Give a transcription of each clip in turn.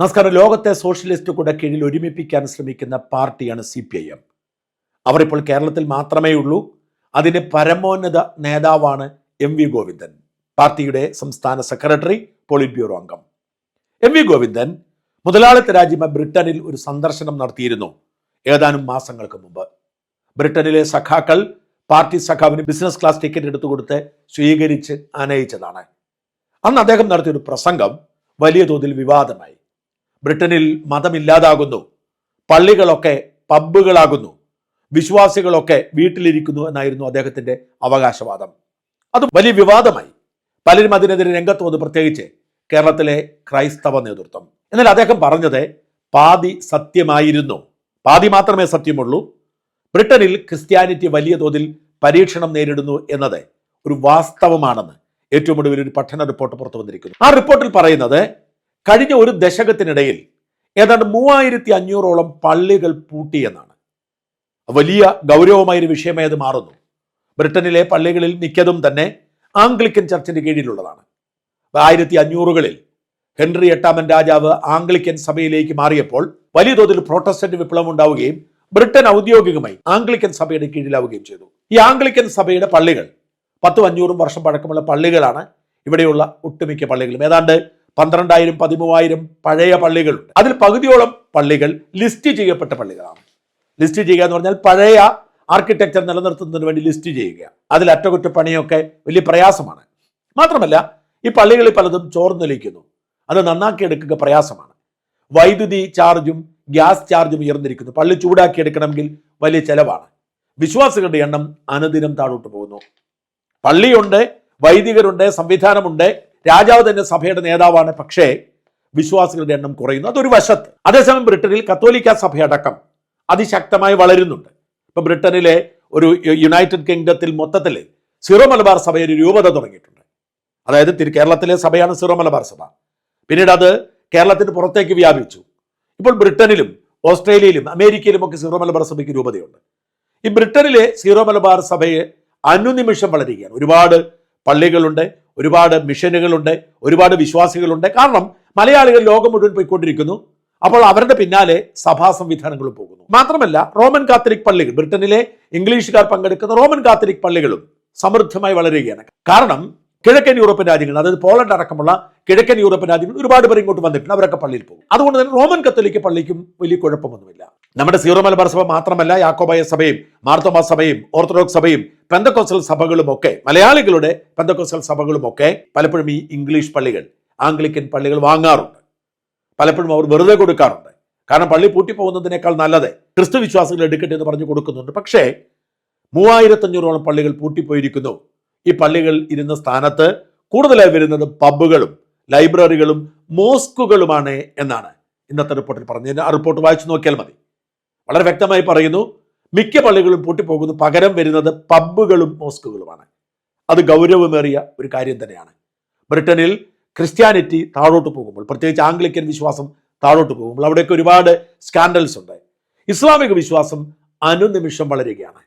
നമസ്കാരം. ലോകത്തെ സോഷ്യലിസ്റ്റ് കൂടെ കീഴിൽ ഒരുമിപ്പിക്കാൻ ശ്രമിക്കുന്ന പാർട്ടിയാണ് സി പി ഐ എം. അവർ ഇപ്പോൾ കേരളത്തിൽ മാത്രമേ ഉള്ളൂ അതിന് പരമോന്നത നേതാവാണ് എം വി ഗോവിന്ദൻ. പാർട്ടിയുടെ സംസ്ഥാന സെക്രട്ടറി പോളിറ്റ് ബ്യൂറോ അംഗം. എം വി ഗോവിന്ദൻ മുതലാളിത്ത രാജ്യമായ ബ്രിട്ടനിൽ ഒരു സന്ദർശനം നടത്തിയിരുന്നു ഏതാനും മാസങ്ങൾക്ക് മുമ്പ്. ബ്രിട്ടനിലെ സഖാക്കൾ പാർട്ടി സഖാവിന് ബിസിനസ് ക്ലാസ് ടിക്കറ്റ് എടുത്തു കൊടുത്ത് സ്വീകരിച്ച് ആനയിച്ചതാണ്. അന്ന് അദ്ദേഹം നടത്തിയ ഒരു പ്രസംഗം വലിയ തോതിൽ വിവാദമായി. ബ്രിട്ടനിൽ മതമില്ലാതാകുന്നു. പള്ളികളൊക്കെ പബ്ബുകളാകുന്നു. വിശ്വാസികളൊക്കെ വീട്ടിലിരിക്കുന്നു എന്നായിരുന്നു അദ്ദേഹത്തിന്റെ അവകാശവാദം. അത് വലിയ വിവാദമായി. പലരും അതിനെതിരെ രംഗത്ത് വന്നു പ്രത്യേകിച്ച് കേരളത്തിലെ ക്രൈസ്തവ നേതൃത്വം. എന്നാൽ അദ്ദേഹം പറഞ്ഞത് പാതി സത്യമായിരുന്നു. പാതി മാത്രമേ സത്യമുള്ളൂ. ബ്രിട്ടനിൽ ക്രിസ്ത്യാനിറ്റി വലിയ തോതിൽ പരീക്ഷണം നേരിടുന്നു എന്നത് ഒരു വാസ്തവമാണെന്ന് ഏറ്റവും ഒടുവിൽ ഒരു പഠന റിപ്പോർട്ട് പുറത്തു വന്നിരിക്കുന്നു. ആ റിപ്പോർട്ടിൽ പറയുന്നത് കഴിഞ്ഞ ഒരു ദശകത്തിനിടയിൽ ഏതാണ്ട് മൂവായിരത്തി അഞ്ഞൂറോളം പള്ളികൾ പൂട്ടിയെന്നാണ്. വലിയ ഗൗരവമായൊരു വിഷയമായി അത് മാറുന്നു. ബ്രിട്ടനിലെ പള്ളികളിൽ മിക്കതും തന്നെ ആംഗ്ലിക്കൻ ചർച്ചിന്റെ കീഴിലുള്ളതാണ്. ആയിരത്തി അഞ്ഞൂറുകളിൽ ഹെൻറി എട്ടാമൻ രാജാവ് ആംഗ്ലിക്കൻ സഭയിലേക്ക് മാറിയപ്പോൾ വലിയ തോതിൽ പ്രൊട്ടസ്റ്റന്റ് വിപ്ലവം ഉണ്ടാവുകയും ബ്രിട്ടൻ ഔദ്യോഗികമായി ആംഗ്ലിക്കൻ സഭയുടെ കീഴിലാവുകയും ചെയ്തു. ഈ ആംഗ്ലിക്കൻ സഭയുടെ പള്ളികൾ പത്തും അഞ്ഞൂറും വർഷം പഴക്കമുള്ള പള്ളികളാണ് ഇവിടെയുള്ള ഒട്ടുമിക്ക പള്ളികളും. ഏതാണ്ട് പന്ത്രണ്ടായിരം പതിമൂവായിരം പഴയ പള്ളികളുണ്ട് അതിൽ പകുതിയോളം പള്ളികൾ ലിസ്റ്റ് ചെയ്യപ്പെട്ട പള്ളികളാണ്. ലിസ്റ്റ് ചെയ്യുക എന്ന് പറഞ്ഞാൽ പഴയ ആർക്കിടെക്ചർ നിലനിർത്തുന്നതിന് വേണ്ടി ലിസ്റ്റ് ചെയ്യുക. അതിൽ അറ്റകുറ്റപ്പണിയൊക്കെ വലിയ പ്രയാസമാണ്. മാത്രമല്ല ഈ പള്ളികളിൽ പലതും ചോർന്നൊലിക്കുന്നു അത് നന്നാക്കി നന്നാക്കിയെടുക്കുക പ്രയാസമാണ്. വൈദ്യുതി ചാർജും ഗ്യാസ് ചാർജും ഉയർന്നിരിക്കുന്നു. പള്ളി ചൂടാക്കി എടുക്കണമെങ്കിൽ വലിയ ചെലവാണ്. വിശ്വാസികളുടെ എണ്ണം അനുദിനം താഴോട്ട് പോകുന്നു. പള്ളിയുണ്ട് വൈദികരുണ്ട് സംവിധാനമുണ്ട്. രാജാവ് തന്നെ സഭയുടെ നേതാവാണ്. പക്ഷേ വിശ്വാസികളുടെ എണ്ണം കുറയുന്നു. അതൊരു വശത്ത്. അതേസമയം ബ്രിട്ടനിൽ കത്തോലിക്ക സഭയടക്കം അതിശക്തമായി വളരുന്നുണ്ട്. ഇപ്പം ബ്രിട്ടനിലെ ഒരു യുണൈറ്റഡ് കിങ്ഡത്തിൽ മൊത്തത്തിൽ സിറോ മലബാർ സഭ ഒരു രൂപത തുടങ്ങിയിട്ടുണ്ട്. അതായത് തിരു കേരളത്തിലെ സഭയാണ് സിറോ മലബാർ സഭ. പിന്നീട് അത് കേരളത്തിന് പുറത്തേക്ക് വ്യാപിച്ചു. ഇപ്പോൾ ബ്രിട്ടനിലും ഓസ്ട്രേലിയയിലും അമേരിക്കയിലും ഒക്കെ സിറോ മലബാർ സഭയ്ക്ക് രൂപതയുണ്ട്. ഈ ബ്രിട്ടനിലെ സിറോ മലബാർ സഭയെ അനുനിമിഷം വളരുകയാണ്. ഒരുപാട് പള്ളികളുണ്ട്. ഒരുപാട് മിഷനുകളുണ്ട് ഒരുപാട് വിശ്വാസികളുണ്ട്. കാരണം മലയാളികൾ ലോകം മുഴുവൻ പോയിക്കൊണ്ടിരിക്കുന്നു. അപ്പോൾ അവരുടെ പിന്നാലെ സഭാ സംവിധാനങ്ങളും പോകുന്നു. മാത്രമല്ല റോമൻ കാത്തലിക് പള്ളികൾ ബ്രിട്ടനിലെ ഇംഗ്ലീഷുകാർ പങ്കെടുക്കുന്ന റോമൻ കാത്തലിക് പള്ളികളും സമൃദ്ധമായി വളരുകയാണ്. കാരണം കിഴക്കൻ യൂറോപ്യൻ രാജ്യങ്ങൾ അതായത് പോളണ്ട് അടക്കമുള്ള കിഴക്കൻ യൂറോപ്യൻ രാജ്യങ്ങൾ ഒരുപാട് പേർ ഇങ്ങോട്ട് വന്നിട്ടുണ്ട്. അവരൊക്കെ പള്ളിയിൽ പോകും. അതുകൊണ്ട് തന്നെ റോമൻ കത്തോലിക്ക പള്ളിക്കും വലിയ കുഴപ്പമൊന്നുമില്ല. നമ്മുടെ സീറോ മലബാർ സഭ മാത്രമല്ല യാക്കോബായ സഭയും മാർത്തോമാ സഭയും ഓർത്തഡോക്സ് സഭയും പെന്തക്കോസൽ സഭകളും ഒക്കെ മലയാളികളുടെ പെന്തക്കോസൽ സഭകളും ഒക്കെ പലപ്പോഴും ഈ ഇംഗ്ലീഷ് പള്ളികൾ ആംഗ്ലിക്കൻ പള്ളികൾ വാങ്ങാറുണ്ട്. പലപ്പോഴും അവർ വെറുതെ കൊടുക്കാറുണ്ട്. കാരണം പള്ളി പൂട്ടിപ്പോകുന്നതിനേക്കാൾ നല്ലത് ക്രിസ്തു വിശ്വാസികൾ എടുക്കട്ടെ എന്ന് പറഞ്ഞു കൊടുക്കുന്നുണ്ട്. പക്ഷേ മൂവായിരത്തഞ്ഞൂറോളം പള്ളികൾ പൂട്ടിപ്പോയിരിക്കുന്നു. ഈ പള്ളികൾ ഇരുന്ന സ്ഥാനത്ത് കൂടുതലായി വരുന്നത് പബ്ബുകളും ലൈബ്രറികളും മോസ്കുകളുമാണ് എന്നാണ് ഇന്നത്തെ റിപ്പോർട്ടിൽ പറഞ്ഞത്. ആ റിപ്പോർട്ട് വായിച്ചു നോക്കിയാൽ മതി. വളരെ വ്യക്തമായി പറയുന്നു മിക്ക പള്ളികളും പൂട്ടിപ്പോകുന്നു. പകരം വരുന്നത് പബ്ബുകളും മോസ്കുകളുമാണ്. അത് ഗൗരവമേറിയ ഒരു കാര്യം തന്നെയാണ്. ബ്രിട്ടനിൽ ക്രിസ്ത്യാനിറ്റി താഴോട്ട് പോകുമ്പോൾ പ്രത്യേകിച്ച് ആംഗ്ലിക്കൻ വിശ്വാസം താഴോട്ട് പോകുമ്പോൾ അവിടെയൊക്കെ ഒരുപാട് സ്കാൻഡൽസ് ഉണ്ട്. ഇസ്ലാമിക വിശ്വാസം അനുനിമിഷം വളരുകയാണ്.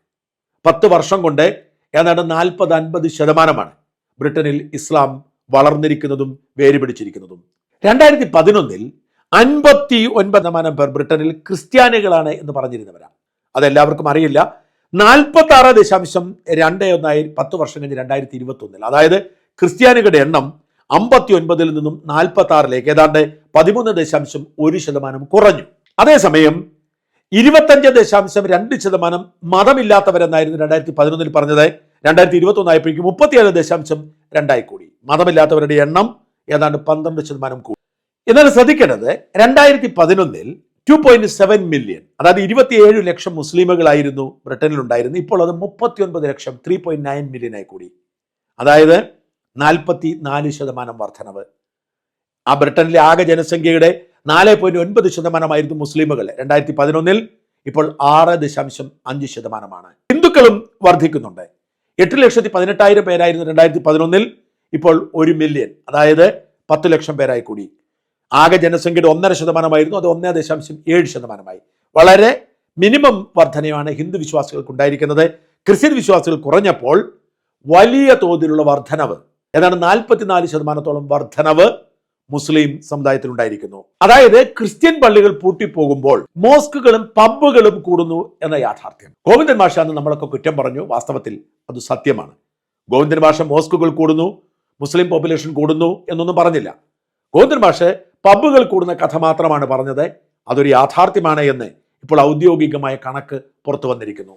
പത്ത് വർഷം കൊണ്ട് ഏതാണ്ട് നാൽപ്പത് അൻപത് ശതമാനമാണ് ബ്രിട്ടനിൽ ഇസ്ലാം വളർന്നിരിക്കുന്നതും വേരുപിടിച്ചിരിക്കുന്നതും രണ്ടായിരത്തി പതിനൊന്നിൽ അൻപത്തി ഒൻപത് ശതമാനം പേർ ബ്രിട്ടനിൽ ക്രിസ്ത്യാനികളാണ് എന്ന് പറഞ്ഞിരുന്നവരാണ് അതെല്ലാവർക്കും അറിയില്ല. നാൽപ്പത്തി ആറ് ദശാംശം രണ്ട് ഒന്നായി പത്ത് വർഷം കഴിഞ്ഞ് രണ്ടായിരത്തി ഇരുപത്തി ഒന്നിൽ അതായത് ക്രിസ്ത്യാനികളുടെ എണ്ണം അമ്പത്തി ഒൻപതിൽ നിന്നും നാൽപ്പത്തി ആറിലേക്ക് ഏതാണ്ട് പതിമൂന്ന് ദശാംശം ഒരു ശതമാനം കുറഞ്ഞു. അതേസമയം ഇരുപത്തഞ്ച് ദശാംശം രണ്ട് ശതമാനം മതമില്ലാത്തവരെന്നായിരുന്നു രണ്ടായിരത്തി പതിനൊന്നിൽ പറഞ്ഞത്. രണ്ടായിരത്തി ഇരുപത്തി ഒന്നായപ്പോഴേക്കും മുപ്പത്തിയേഴ് ദശാംശം രണ്ടായി കൂടി. മതമില്ലാത്തവരുടെ എണ്ണം ഏതാണ്ട് പന്ത്രണ്ട് ശതമാനം കൂടി. എന്നാൽ ശ്രദ്ധിക്കേണ്ടത് രണ്ടായിരത്തി പതിനൊന്നിൽ ടു പോയിന്റ് സെവൻ മില്യൺ അതായത് ഇരുപത്തിയേഴ് ലക്ഷം മുസ്ലിമുകളായിരുന്നു ബ്രിട്ടനിൽ ഉണ്ടായിരുന്നു ഇപ്പോൾ അത് മുപ്പത്തി ഒൻപത് ലക്ഷം ത്രീ പോയിന്റ് നയൻ മില്യൺ ആയി കൂടി. അതായത് നാൽപ്പത്തി നാല് ശതമാനം വർധനവ്. ആ ബ്രിട്ടനിലെ ആകെ ജനസംഖ്യയുടെ നാല് പോയിന്റ് ഒൻപത് ശതമാനമായിരുന്നു മുസ്ലിമുകൾ രണ്ടായിരത്തി പതിനൊന്നിൽ. ഇപ്പോൾ ആറ് ദശാംശം അഞ്ച് ശതമാനമാണ്. ഹിന്ദുക്കളും വർദ്ധിക്കുന്നുണ്ട്. എട്ട് ലക്ഷത്തി പതിനെട്ടായിരം പേരായിരുന്നു രണ്ടായിരത്തി പതിനൊന്നിൽ. ഇപ്പോൾ ഒരു മില്യൺ അതായത് പത്ത് ലക്ഷം പേരായി കൂടി. ആകെ ജനസംഖ്യയുടെ ഒന്നര ശതമാനമായിരുന്നു അത് ഒന്നേ ദശാംശം ഏഴ് ശതമാനമായി. വളരെ മിനിമം വർധനയാണ് ഹിന്ദു വിശ്വാസികൾക്ക് ഉണ്ടായിരിക്കുന്നത്. ക്രിസ്ത്യൻ വിശ്വാസികൾ കുറഞ്ഞപ്പോൾ വലിയ തോതിലുള്ള വർധനവ് ഏതാണ്ട് നാൽപ്പത്തിനാല് ശതമാനത്തോളം വർധനവ് മുസ്ലിം സമുദായത്തിലുണ്ടായിരിക്കുന്നു. അതായത് ക്രിസ്ത്യൻ പള്ളികൾ പൂട്ടിപ്പോകുമ്പോൾ മോസ്കുകളും പബ്ബുകളും കൂടുന്നു എന്ന യാഥാർത്ഥ്യം. ഗോവിന്ദൻ മാഷ എന്ന് നമ്മളൊക്കെ കുറ്റം പറഞ്ഞു വാസ്തവത്തിൽ അത് സത്യമാണ്. ഗോവിന്ദൻ മാഷ മോസ്കുകൾ കൂടുന്നു മുസ്ലിം പോപ്പുലേഷൻ കൂടുന്നു എന്നൊന്നും പറഞ്ഞില്ല. ഗോവിന്ദൻ മാഷ് പബ്ബുകൾ കൂടുന്ന കഥ മാത്രമാണ് പറഞ്ഞത് അതൊരു യാഥാർത്ഥ്യമാണ് എന്ന് ഇപ്പോൾ ഔദ്യോഗികമായ കണക്ക് പുറത്തു വന്നിരിക്കുന്നു.